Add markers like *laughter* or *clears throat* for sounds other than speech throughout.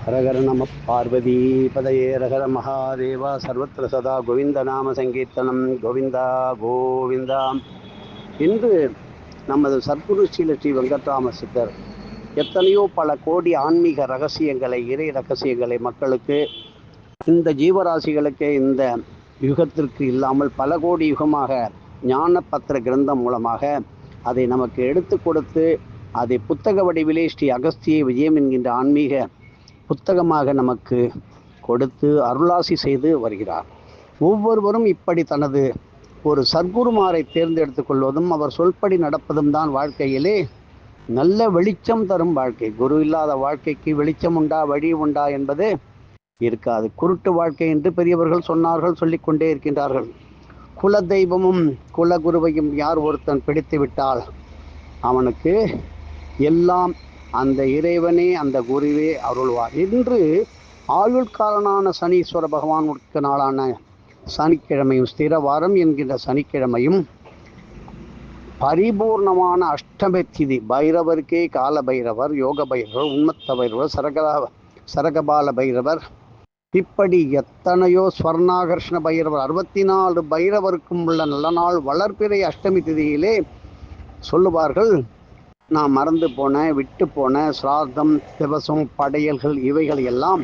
ஹரஹர நம பார்வதி பதயே ரகர மகாதேவா சர்வத்திர சதா கோவிந்த நாம சங்கீர்த்தனம் கோவிந்தா கோவிந்தா இன்று நமது சத்குரு ஸ்ரீல ஸ்ரீ வெங்கட்ராம சித்தர் எத்தனையோ பல கோடி ஆன்மீக ரகசியங்களை இறை ரகசியங்களை மக்களுக்கு இந்த ஜீவராசிகளுக்கு இந்த யுகத்திற்கு இல்லாமல் பல கோடி யுகமாக ஞான பத்திர கிரந்தம் மூலமாக அதை நமக்கு எடுத்து கொடுத்து அதை புத்தக வடிவிலே ஸ்ரீ அகஸ்திய விஜயம் என்கின்ற ஆன்மீக புத்தகமாக நமக்கு கொடுத்து அருளாசி செய்து வருகிறார். ஒவ்வொருவரும் இப்படி தனது ஒரு சர்க்குருமாரை தேர்ந்தெடுத்து கொள்வதும் அவர் சொல்படி நடப்பதும் தான் வாழ்க்கையிலே நல்ல வெளிச்சம் தரும் வாழ்க்கை. குரு இல்லாத வாழ்க்கைக்கு வெளிச்சம் உண்டா வழி உண்டா என்பது இருக்காது. குருட்டு வாழ்க்கை என்று பெரியவர்கள் சொன்னார்கள் சொல்லிக்கொண்டே இருக்கின்றார்கள். குல தெய்வமும் குல குருவையும் யார் ஒருத்தன் பிடித்து விட்டால் அவனுக்கு எல்லாம் அந்த இறைவனே அந்த குருவே அருள்வார். இன்று ஆயுள்காரனான சனீஸ்வர பகவானுக்கு நாளான சனிக்கிழமையும் ஸ்திரவாரம் என்கின்ற சனிக்கிழமையும் பரிபூர்ணமான அஷ்டமி திதி. பைரவருக்கே கால பைரவர் யோக பைரவர் உண்மத்த பைரவர் சரகலா சரகபால பைரவர். இப்படி எத்தனையோ ஸ்வர்ணாகர்ஷ்ண பைரவர் அறுபத்தி நாலு பைரவருக்கும் உள்ள நல்ல நாள் வளர்ப்பிறை அஷ்டமி திதியிலே சொல்லுவார்கள். நான் மறந்து போன விட்டு போன சிராதம் திவசம் படையல்கள் இவைகள் எல்லாம்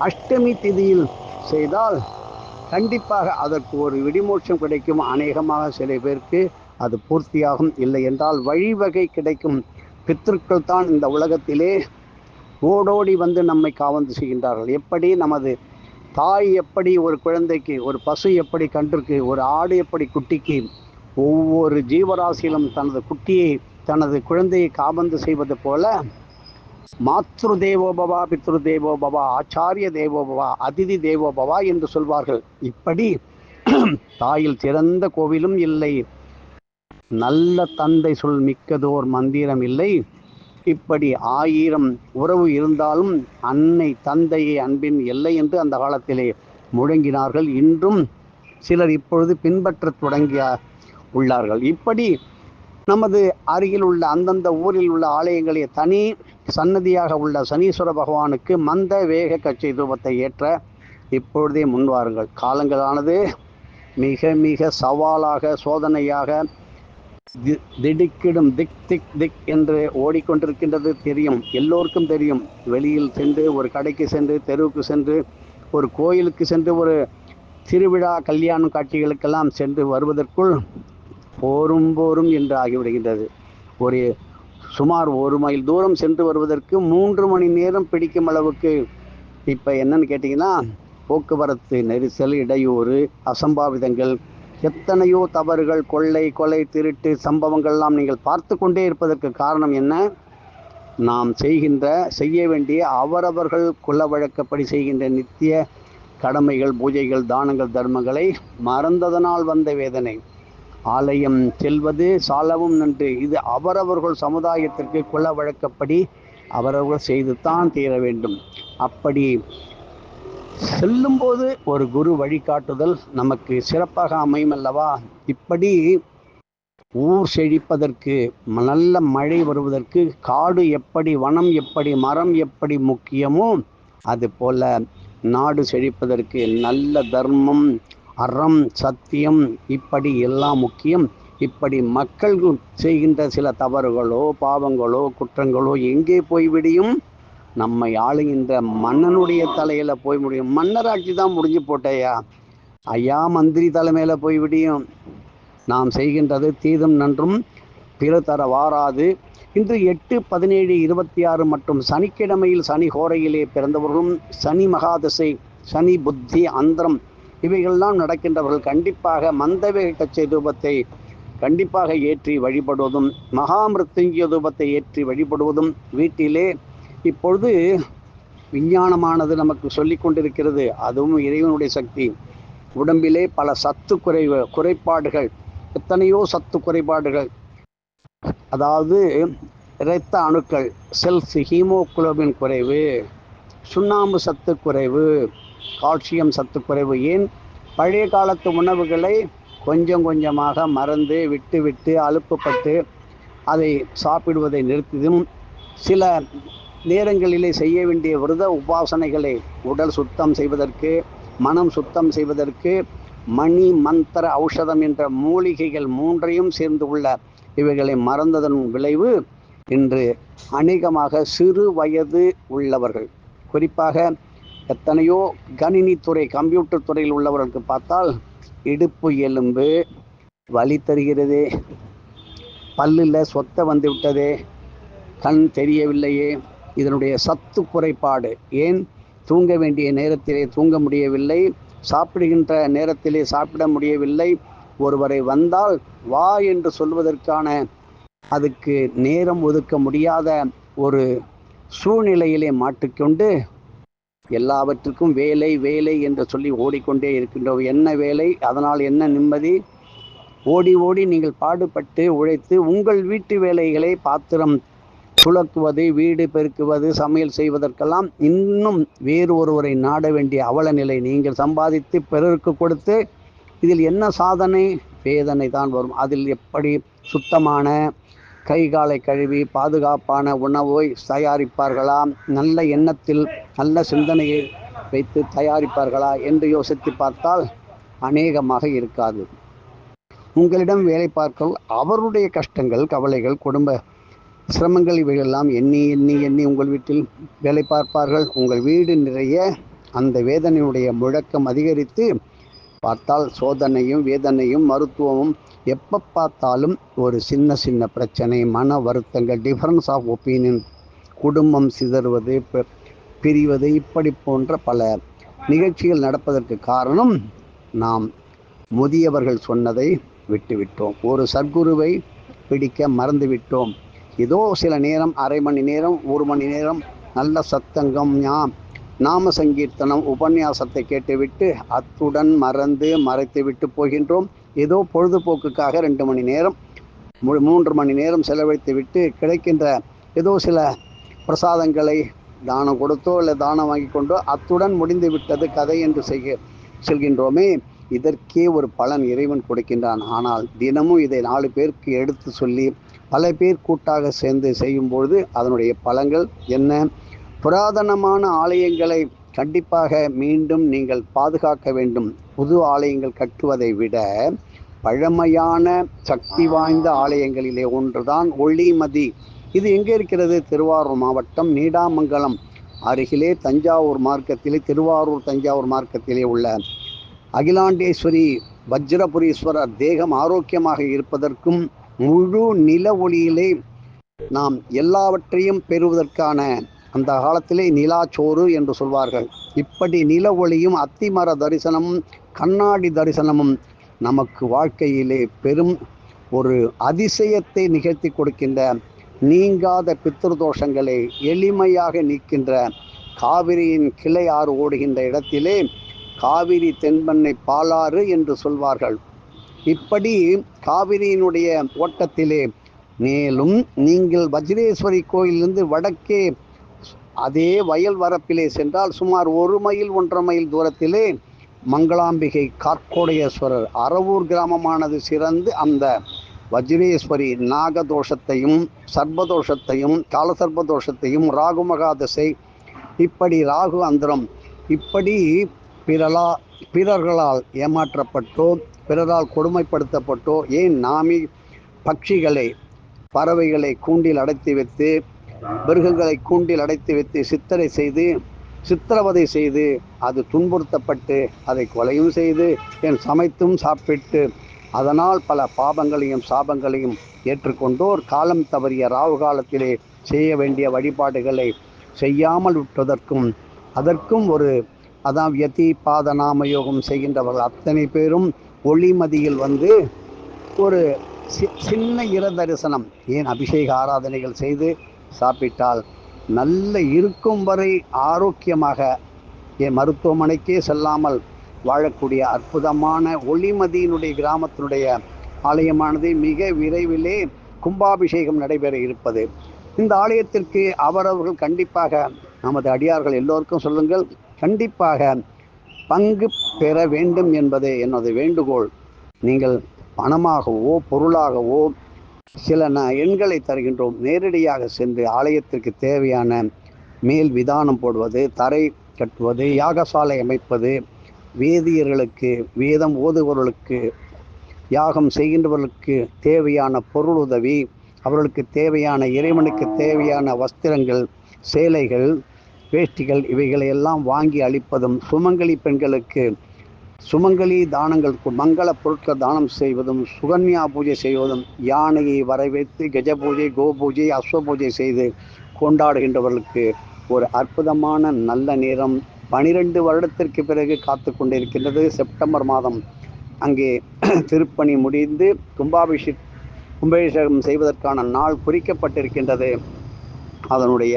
அஷ்டமி திதியில் செய்தால் கண்டிப்பாக அதற்கு ஒரு விடிமோட்சம் கிடைக்கும். அநேகமாக சில பேருக்கு அது பூர்த்தியாகும். இல்லை என்றால் வழிவகை கிடைக்கும். பித்திருக்கள் தான் இந்த உலகத்திலே ஓடோடி வந்து நம்மை காவந்து செய்கின்றார்கள். எப்படி நமது தாய் எப்படி ஒரு குழந்தைக்கு ஒரு பசு எப்படி கன்றுக்கு ஒரு ஆடு எப்படி குட்டிக்கு ஒவ்வொரு ஜீவராசியிலும் தனது குட்டியை தனது குழந்தையை காபந்து செய்வது போல மாத்ரு தேவோபவா பித்ரு தேவோபவா ஆச்சாரிய தேவோபவா அதிதி தேவோபவா என்று சொல்வார்கள். இப்படி *clears throat* தாயில் சிறந்த கோவிலும் இல்லை. நல்ல தந்தை சொல் மிக்கதோர் மந்திரம் இல்லை. இப்படி ஆயிரம் உறவு இருந்தாலும் அன்னை தந்தையை அன்பின் எல்லை என்று அந்த காலத்திலே முழங்கினார்கள். இன்றும் சிலர் இப்பொழுது பின்பற்றத் தொடங்கிய உள்ளார்கள். இப்படி நமது அருகில் உள்ள அந்தந்த ஊரில் உள்ள ஆலயங்களை தனி சன்னதியாக உள்ள சனீஸ்வர பகவானுக்கு மந்த வேக கச்சை தூபத்தை ஏற்ற இப்பொழுதே முன்வாருங்கள் காலங்களானது மிக மிக சவாலாக சோதனையாக திடுக்கிடும் திக் திக் திக் என்று ஓடிக்கொண்டிருக்கின்றது. தெரியும். எல்லோருக்கும் தெரியும். வெளியில் சென்று ஒரு கடைக்கு சென்று தெருவுக்கு சென்று ஒரு கோயிலுக்கு சென்று ஒரு திருவிழா கல்யாணம் காட்சிகளுக்கெல்லாம் சென்று வருவதற்குள் போரும் போரும் என்று ஆகிவிடுகின்றது. ஒரு சுமார் ஒரு மைல் தூரம் சென்று வருவதற்கு மூன்று மணி நேரம் பிடிக்கும் அளவுக்கு இப்போ என்னன்னு கேட்டிங்கன்னா போக்குவரத்து நெரிசல் இடையூறு அசம்பாவிதங்கள் எத்தனையோ தவறுகள் கொள்ளை கொலை திருட்டு சம்பவங்கள்லாம் நீங்கள் பார்த்து கொண்டே இருப்பதற்கு காரணம் என்ன? நாம் செய்கின்ற செய்ய வேண்டிய அவரவர்கள் குல வழக்கப்படி செய்கின்ற நித்திய கடமைகள் பூஜைகள் தானங்கள் தர்மங்களை மறந்ததனால் வந்த வேதனை. ஆலயம் செல்வது சாலவும் நன்று. இது அவரவர்கள் சமுதாயத்திற்கு குல வழக்கப்படி அவரவர்கள் செய்துத்தான் தீர வேண்டும். அப்படி செல்லும்போது ஒரு குரு வழிகாட்டுதல் நமக்கு சிறப்பாக அமையும் அல்லவா இப்படி ஊர் செழிப்பதற்கு நல்ல மழை வருவதற்கு காடு எப்படி வனம் எப்படி மரம் எப்படி முக்கியமோ அது போல நாடு செழிப்பதற்கு நல்ல தர்மம் அறம் சத்தியம் இப்படி எல்லாம் முக்கியம். இப்படி மக்கள் செய்கின்ற சில தவறுகளோ பாவங்களோ குற்றங்களோ எங்கே போய்விடியும் நம்மை ஆளுகின்ற மன்னனுடைய தலையில போய் முடியும். மன்னராட்சி தான் முடிஞ்சு போட்டையா? ஐயா மந்திரி தலைமையில போய் விடியும். நாம் செய்கின்றது தீதும் நன்றும் பிற தர வாராது. இன்று எட்டு பதினேழு இருபத்தி ஆறு மற்றும் சனிக்கிழமையில் சனி ஹோரையிலே பிறந்தவர்களும் சனி மகாதசை சனி புத்தி அந்தரம் இவைகள்லாம் நடக்கின்றவர்கள் கண்டிப்பாக மந்தவே கச்சை தூபத்தை கண்டிப்பாக ஏற்றி வழிபடுவதும் மகாமிருத்துங்கிய தூபத்தை ஏற்றி வழிபடுவதும் வீட்டிலே இப்பொழுது விஞ்ஞானமானது நமக்கு சொல்லி கொண்டிருக்கிறது. அதுவும் இறைவனுடைய சக்தி. உடம்பிலே பல சத்து குறைவு குறைபாடுகள் எத்தனையோ சத்து குறைபாடுகள். அதாவது இரத்த அணுக்கள் செல்ஸ் ஹீமோகுளோபின் குறைவு சுண்ணாம்பு சத்து குறைவு கால்சியம் சத்து குறைவு ஏன்? பழைய காலத்து உணவுகளை கொஞ்சம் கொஞ்சமாக மறந்து விட்டு விட்டு அலுப்புப்பட்டு அதை சாப்பிடுவதை நிறுத்தியதும் சில நேரங்களிலே செய்ய வேண்டிய விரத உபாசனைகளை உடல் சுத்தம் செய்வதற்கு மனம் சுத்தம் செய்வதற்கு மணி மந்திர ஔஷதம் என்ற மூலிகைகள் மூன்றையும் சேர்ந்து உள்ள இவைகளை மறந்ததன் விளைவு இன்று அநேகமாக சிறு வயது உள்ளவர்கள். குறிப்பாக எத்தனையோ கணினித்துறை கம்ப்யூட்டர் துறையில் உள்ளவர்களுக்கு பார்த்தால் இடுப்பு எலும்பு வலி தருகிறதே. பல்லில் சொத்தை வந்து விட்டது. கண் தெரியவில்லையே. இதனுடைய சத்து குறைபாடு. ஏன்? தூங்க வேண்டிய நேரத்திலே தூங்க முடியவில்லை. சாப்பிடுகின்ற நேரத்திலே சாப்பிட முடியவில்லை. ஒருவரை வந்தால் வா என்று சொல்வதற்கான அதுக்கு நேரம் ஒதுக்க முடியாத ஒரு சூழ்நிலையிலே மாட்டிக்கொண்டு எல்லாவற்றுக்கும் வேலை வேலை என்று சொல்லி ஓடிக்கொண்டே இருக்கின்றோம். என்ன வேலை? அதனால் என்ன நிம்மதி? ஓடி ஓடி நீங்கள் பாடுபட்டு உழைத்து உங்கள் வீட்டு வேலைகளை பாத்திரம் துளக்குவது வீடு பெருக்குவது சமையல் செய்வதற்கெல்லாம் இன்னும் வேறு ஒருவரை நாட வேண்டிய அவல நிலை நீங்கள் சம்பாதித்து பிறருக்கு கொடுத்து இதில் என்ன சாதனை? வேதனை தான் வரும். அதில் எப்படி சுத்தமான கை காலை கழுவி பாதுகாப்பான உணவை தயாரிப்பார்களா? நல்ல எண்ணத்தில் நல்ல சிந்தனையை வைத்து தயாரிப்பார்களா என்று யோசித்து பார்த்தால் அநேகமாக இருக்காது. உங்களிடம் வேலை பார்க்க அவருடைய கஷ்டங்கள் கவலைகள் குடும்ப சிரமங்கள் இவையெல்லாம் எண்ணி எண்ணி எண்ணி உங்கள் வீட்டில் வேலை பார்ப்பார்கள். உங்கள் வீடு நிறைய அந்த வேதனையுடைய முழக்கம் அதிகரித்து பார்த்தால் சோதனையும் வேதனையும் மருத்துவமும் எப்போ பார்த்தாலும் ஒரு சின்ன சின்ன பிரச்சனை மன வருத்தங்கள் டிஃபரன்ஸ் ஆஃப் ஒப்பீனியன் குடும்பம் சிதறுவது பிரிவது இப்படி போன்ற பல நிகழ்ச்சிகள் நடப்பதற்கு காரணம் நாம் முதியவர்கள் சொன்னதை விட்டுவிட்டோம். ஒரு சர்க்குருவை பிடிக்க மறந்துவிட்டோம். ஏதோ சில நேரம் அரை மணி நேரம் ஒரு மணி நேரம் நல்ல சத்தங்கம் ஞா நாம சங்கீர்த்தனம் உபன்யாசத்தை கேட்டுவிட்டு அத்துடன் மறந்து மறைத்து விட்டு போகின்றோம். ஏதோ பொழுதுபோக்குக்காக ரெண்டு மணி நேரம் மூன்று மணி நேரம் செலவழித்து விட்டு கிடைக்கின்ற ஏதோ சில பிரசாதங்களை தானம் கொடுத்தோ இல்லை தானம் வாங்கி கொண்டோ அத்துடன் முடிந்து விட்டது கதை என்று செய்ய செல்கின்றோமே. இதற்கே ஒரு பலன் இறைவன் கொடுக்கின்றான். ஆனால் தினமும் இதை நாலு பேருக்கு எடுத்து சொல்லி பல பேர் கூட்டாக சேர்ந்து செய்யும்பொழுது அதனுடைய பலங்கள் என்ன? புராதனமான ஆலயங்களை கண்டிப்பாக மீண்டும் நீங்கள் பாதுகாக்க வேண்டும். புது ஆலயங்கள் கட்டுவதை விட பழமையான சக்தி வாய்ந்த ஆலயங்களிலே ஒன்றுதான் ஒளிமதி. இது எங்கே இருக்கிறது? திருவாரூர் மாவட்டம் நீடாமங்கலம் அருகிலே தஞ்சாவூர் மார்க்கத்திலே திருவாரூர் தஞ்சாவூர் மார்க்கத்திலே உள்ள அகிலாண்டேஸ்வரி வஜ்ரபுரீஸ்வரர் தேகம் ஆரோக்கியமாக இருப்பதற்கும் முழு நில ஒளியிலே நாம் எல்லாவற்றையும் பெறுவதற்கான அந்த காலத்திலே நிலாச்சோறு என்று சொல்வார்கள். இப்படி நில ஒளியும் அத்திமர தரிசனமும் கண்ணாடி தரிசனமும் நமக்கு வாழ்க்கையிலே பெரும் ஒரு அதிசயத்தை நிகழ்த்தி கொடுக்கின்ற நீங்காத பித்திருதோஷங்களை எளிமையாக நீக்கின்ற காவிரியின் கிளை ஆறு ஓடுகின்ற இடத்திலே காவிரி தென்பண்ணை பாலாறு என்று சொல்வார்கள். இப்படி காவிரியினுடைய ஓட்டத்திலே மேலும் நீங்கள் வஜ்ரேஸ்வரி கோயிலிருந்து வடக்கே அதே வயல் வரப்பிலே சென்றால் சுமார் ஒரு மைல் ஒன்றரை மைல் தூரத்திலே மங்களாம்பிகை கார்கோடையேஸ்வரர் அறவூர் கிராமமானது சிறந்து அந்த வஜ்ரேஸ்வரி நாகதோஷத்தையும் சர்பதோஷத்தையும் காலசர்பதோஷத்தையும் ராகு மகாதசை இப்படி ராகு அந்தரம் இப்படி பிறலா பிறர்களால் ஏமாற்றப்பட்டோ பிறரால் கொடுமைப்படுத்தப்பட்டோ ஏன் நாமி பட்சிகளை பறவைகளை கூண்டில் அடைத்து வைத்து மிருகங்களை கூண்டில் அடைத்து வைத்து சித்தரை செய்து சித்திரவதை செய்து அது துன்புறுத்தப்பட்டு அதை கொலையும் செய்து என் சமைத்தும் சாப்பிட்டு அதனால் பல பாபங்களையும் சாபங்களையும் ஏற்றுக்கொண்டோர். காலம் தவறிய ராவு காலத்திலே செய்ய வேண்டிய வழிபாடுகளை செய்யாமல் விட்டதற்கும் அதற்கும் ஒரு அதான் யதி பாத நாமயோகம் செய்கின்றவர்கள் அத்தனை பேரும் ஒளிமதியில் வந்து ஒரு சின்ன இர தரிசனம் ஏன் அபிஷேக ஆராதனைகள் செய்து சாப்பிட்டால் நல்ல இருக்கும் வரை ஆரோக்கியமாக என் மருத்துவமனைக்கே செல்லாமல் வாழக்கூடிய அற்புதமான ஒளிமதியினுடைய கிராமத்தினுடைய ஆலயமானது மிக விரைவிலே கும்பாபிஷேகம் நடைபெற இருப்பது. இந்த ஆலயத்திற்கு அவரவர்கள் கண்டிப்பாக நமது அடியார்கள் எல்லோருக்கும் சொல்லுங்கள். கண்டிப்பாக பங்கு பெற வேண்டும் என்பது எனது வேண்டுகோள். நீங்கள் பணமாகவோ பொருளாகவோ சில ந எண்களை தருகின்றோம். நேரடியாக சென்று ஆலயத்திற்கு தேவையான மேல் விதானம் போடுவது தரை கட்டுவது யாகசாலை அமைப்பது வேதியர்களுக்கு வேதம் ஓதுபவர்களுக்கு யாகம் செய்கின்றவர்களுக்கு தேவையான பொருள் உதவி அவர்களுக்கு தேவையான இறைவனுக்கு தேவையான வஸ்திரங்கள் சேலைகள் வேஷ்டிகள் இவைகளை எல்லாம் வாங்கி அளிப்பதும் சுமங்கலி பெண்களுக்கு சுமங்கலி தானங்கள் மங்கள பொருட்கள் தானம் செய்வதும் சுகன்யா பூஜை செய்வதும் யானையை வரவேற்று கஜ பூஜை கோ பூஜை அஸ்வ பூஜை செய்து கொண்டாடுகின்றவர்களுக்கு ஒரு அற்புதமான நல்ல நேரம் பனிரெண்டு வருடத்திற்கு பிறகு காத்து கொண்டிருக்கின்றது. செப்டம்பர் மாதம் அங்கே *clears throat* திருப்பணி முடிந்து கும்பாபிஷே கும்பாபிஷேகம் செய்வதற்கான நாள் குறிக்கப்பட்டிருக்கின்றது. அதனுடைய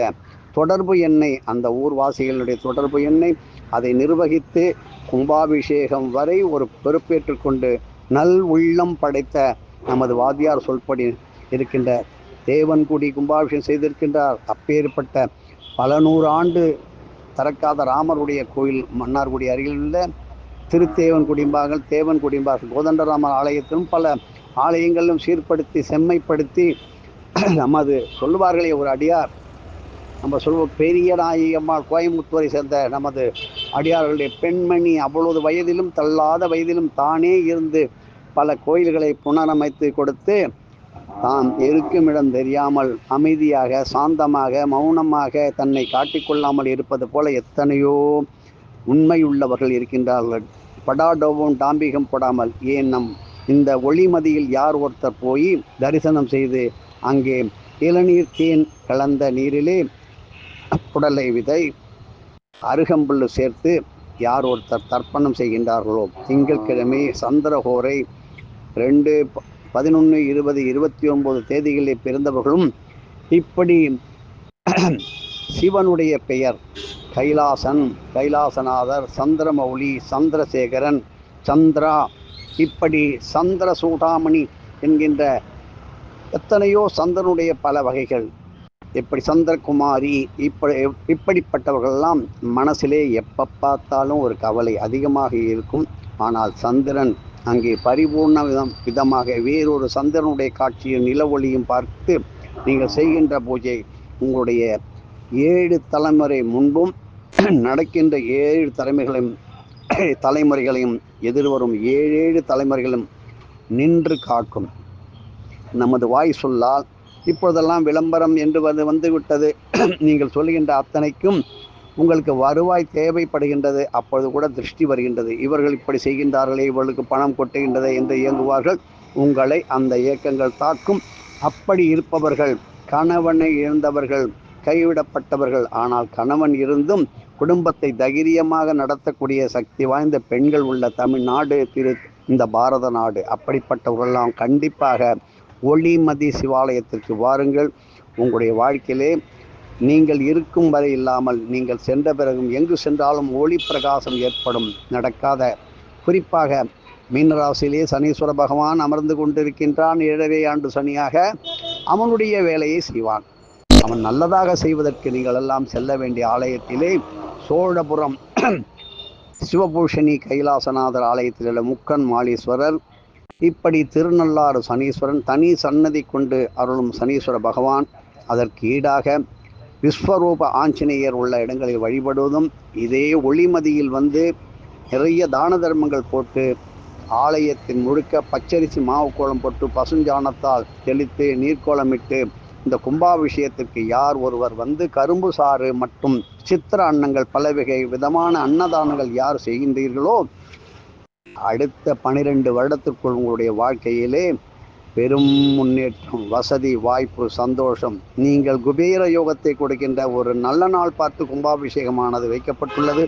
தொடர்பு எண்ணை அந்த ஊர்வாசிகளுடைய தொடர்பு எண்ணை அதை நிர்வகித்து கும்பாபிஷேகம் வரை ஒரு பொறுப்பேற்று கொண்டு நல் உள்ளம் படைத்த நமது வாத்தியார் சொல்படி இருக்கின்ற தேவன்குடி கும்பாபிஷேகம் செய்திருக்கின்றார். அப்பேற்பட்ட பல நூறு ஆண்டு திறக்காத ராமருடைய கோயில் மன்னார்குடி அருகில் உள்ள திருத்தேவன் குடிம்பார்கள் தேவன் குடிம்பார்கள் கோதண்டராமர் ஆலயத்திலும் பல ஆலயங்களிலும் சீர்படுத்தி செம்மைப்படுத்தி *clears throat* நமது சொல்லுவார்களே ஒரு அடியார். நம்ம சொல்வோம் பெரிய நாயகம்மாள் கோயம்புத்தூரை சேர்ந்த நமது அடியார்களுடைய பெண்மணி அவ்வளவு வயதிலும் தள்ளாத வயதிலும் தானே இருந்து பல கோயில்களை புனரமைத்து கொடுத்து தாம் இருக்கும் இடம் தெரியாமல் அமைதியாக சாந்தமாக மௌனமாக தன்னை காட்டிக்கொள்ளாமல் இருப்பது போல எத்தனையோ உண்மை உள்ளவர்கள் இருக்கின்றார்கள். படாடோவும் டாம்பிகம் போடாமல் ஏன் நம் இந்த ஒளிமதியில் யார் ஒருத்தர் போய் தரிசனம் செய்து அங்கே இளநீர் தேன் கலந்த நீரிலே புடலை விதை அருகம்புல்லு சேர்த்து யார் ஒருத்தர் தர்ப்பணம் செய்கின்றார்களோ? திங்கட்கிழமை சந்திரகோரை ரெண்டு பதினொன்று இருபது இருபத்தி ஒன்பது தேதிகளில் பிறந்தவர்களும் இப்படி *clears throat* சிவனுடைய பெயர் கைலாசன் கைலாசநாதர் சந்திரமௌலி சந்திரசேகரன் சந்திரா இப்படி சந்திர சூடாமணி என்கின்ற எத்தனையோ சந்திரனுடைய பல வகைகள். இப்படி சந்திரகுமாரி இப்படி இப்படிப்பட்டவர்களெல்லாம் மனசிலே எப்போ பார்த்தாலும் ஒரு கவலை அதிகமாக இருக்கும். ஆனால் சந்திரன் அங்கே பரிபூர்ண விதம் விதமாக வேறொரு சந்திரனுடைய காட்சியும் நில ஒளியும் பார்த்து நீங்கள் செய்கின்ற பூஜை உங்களுடைய ஏழு தலைமுறை முன்பும் நடக்கின்ற ஏழு தலைமைகளையும் தலைமுறைகளையும் எதிர்வரும் ஏழேழு தலைமுறைகளும் நின்று காக்கும். நமது வாய் சொல்லால் இப்பொழுதெல்லாம் விளம்பரம் என்று வந்து வந்துவிட்டது. *clears throat* நீங்கள் சொல்லுகின்ற அத்தனைக்கும் உங்களுக்கு வருவாய் தேவைப்படுகின்றது. அப்பொழுது கூட திருஷ்டி வருகின்றது. இவர்கள் இப்படி செய்கின்றார்களே இவர்களுக்கு பணம் கொட்டுகின்றது என்று இயங்குவார்கள். உங்களை அந்த இயக்கங்கள் தாக்கும். அப்படி இருப்பவர்கள் கணவனை இழந்தவர்கள் கைவிடப்பட்டவர்கள். ஆனால் கணவன் இருந்தும் குடும்பத்தை தைரியமாக நடத்தக்கூடிய சக்தி வாய்ந்த பெண்கள் உள்ள தமிழ்நாடு திரு இந்த பாரத நாடு. அப்படிப்பட்டவர்களெல்லாம் கண்டிப்பாக ஒளிமதி சிவாலயத்திற்கு வாருங்கள். உங்களுடைய வாழ்க்கையிலே நீங்கள் இருக்கும் வரை இல்லாமல் நீங்கள் சென்ற பிறகும் எங்கு சென்றாலும் ஒளி பிரகாசம் ஏற்படும். நடக்காத. குறிப்பாக மீனராசியிலே சனீஸ்வர பகவான் அமர்ந்து கொண்டிருக்கின்றான். ஏழரை ஆண்டு சனியாக அவனுடைய வேலையை செய்வான். அவன் நல்லதாக செய்வதற்கு நீங்கள் எல்லாம் செல்ல வேண்டிய ஆலயத்திலே சோழபுரம் *clears throat* சிவபூஷணி கைலாசநாதர் ஆலயத்தில் உள்ள முக்கன் மாலீஸ்வரர் இப்படி திருநள்ளாறு சனீஸ்வரன் தனி சன்னதி கொண்டு அருளும் சனீஸ்வர பகவான் அதற்கு ஈடாக விஸ்வரூப ஆஞ்சநேயர் உள்ள இடங்களில் வழிபடுவதும் இதே ஒளிமதியில் வந்து நிறைய தான தர்மங்கள் போட்டு ஆலயத்தின் முழுக்க பச்சரிசி மாவு கோலம் போட்டு பசுஞ்சாணத்தால் தெளித்து நீர்க்கோலமிட்டு இந்த கும்பாபிஷேகத்திற்கு யார் ஒருவர் வந்து கரும்பு சாறு மற்றும் சித்திர அன்னங்கள் பலவகை விதமான அன்னதானங்கள் யார் செய்கின்றீர்களோ அடுத்த பனிரெண்டு வருடத்திற்குள் உங்களுடைய வாழ்க்கையிலே பெரும் முன்னேற்றம் வசதி வாய்ப்பு சந்தோஷம். நீங்கள் குபேர யோகத்தை கொடுக்கின்ற ஒரு நல்ல நாள் பார்த்து கும்பாபிஷேகமானது வைக்கப்பட்டுள்ளது.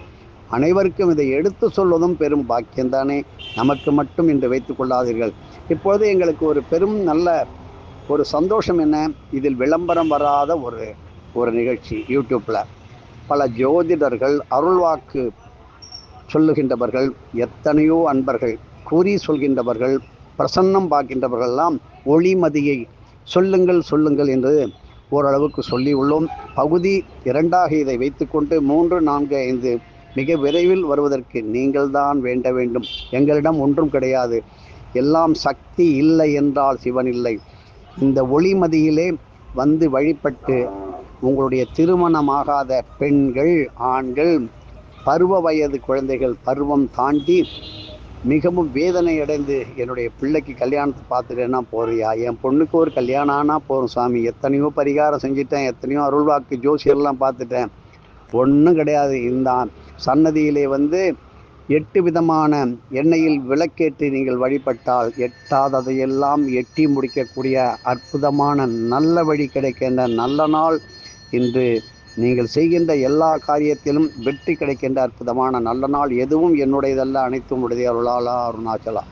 அனைவருக்கும் இதை எடுத்து சொல்வதும் பெரும் பாக்கியம்தானே நமக்கு மட்டும் இன்று வைத்துக் கொள்ளாதீர்கள். இப்பொழுது எங்களுக்கு ஒரு பெரும் நல்ல ஒரு சந்தோஷம் என்ன? இதில் விளம்பரம் வராத ஒரு ஒரு நிகழ்ச்சி யூடியூப்பில் பல ஜோதிடர்கள் அருள்வாக்கு சொல்லுகின்றவர்கள் எத்தனையோ அன்பர்கள் கூறி சொல்கின்றவர்கள் பிரசன்னம் பார்க்கின்றவர்கள்லாம் ஒளிமதியை சொல்லுங்கள் சொல்லுங்கள் என்று ஓரளவுக்கு சொல்லி உள்ளோம் பகுதி இரண்டாக இதை வைத்துக்கொண்டு மூன்று நான்கு ஐந்து மிக விரைவில் வருவதற்கு நீங்கள்தான் வேண்ட வேண்டும். எங்களிடம் ஒன்றும் கிடையாது. எல்லாம் சக்தி இல்லை என்றால் சிவன் இல்லை. இந்த ஒளிமதியிலே வந்து வழிபட்டு உங்களுடைய திருமணமாகாத பெண்கள் ஆண்கள் பருவ வயது குழந்தைகள் பருவம் தாண்டி மிகவும் வேதனை அடைந்து என்னுடைய பிள்ளைக்கு கல்யாணத்தை பார்த்துட்டேன்னா போறியா? என் பொண்ணுக்கு ஒரு கல்யாணம் ஆனால் போகிறோம் சாமி. எத்தனையோ பரிகாரம் செஞ்சுட்டேன் எத்தனையோ அருள்வாக்கு ஜோசியர்லாம் பார்த்துட்டேன். ஒன்றும் கிடையாது. இந்த சன்னதியிலே வந்து எட்டு விதமான எண்ணெயில் விளக்கேற்றி நீங்கள் வழிபட்டால் எட்டாததையெல்லாம் எட்டி முடிக்கக்கூடிய அற்புதமான நல்ல வழி கிடைக்கின்ற நல்ல நாள் இன்று நீங்கள் செய்கின்ற எல்லா காரியத்திலும் வெற்றி கிடைக்கின்ற அற்புதமான நல்ல நாள் எதுவும் என்னுடையதல்ல அனைத்தும் உடைய அருளாலா அருணாச்சலா.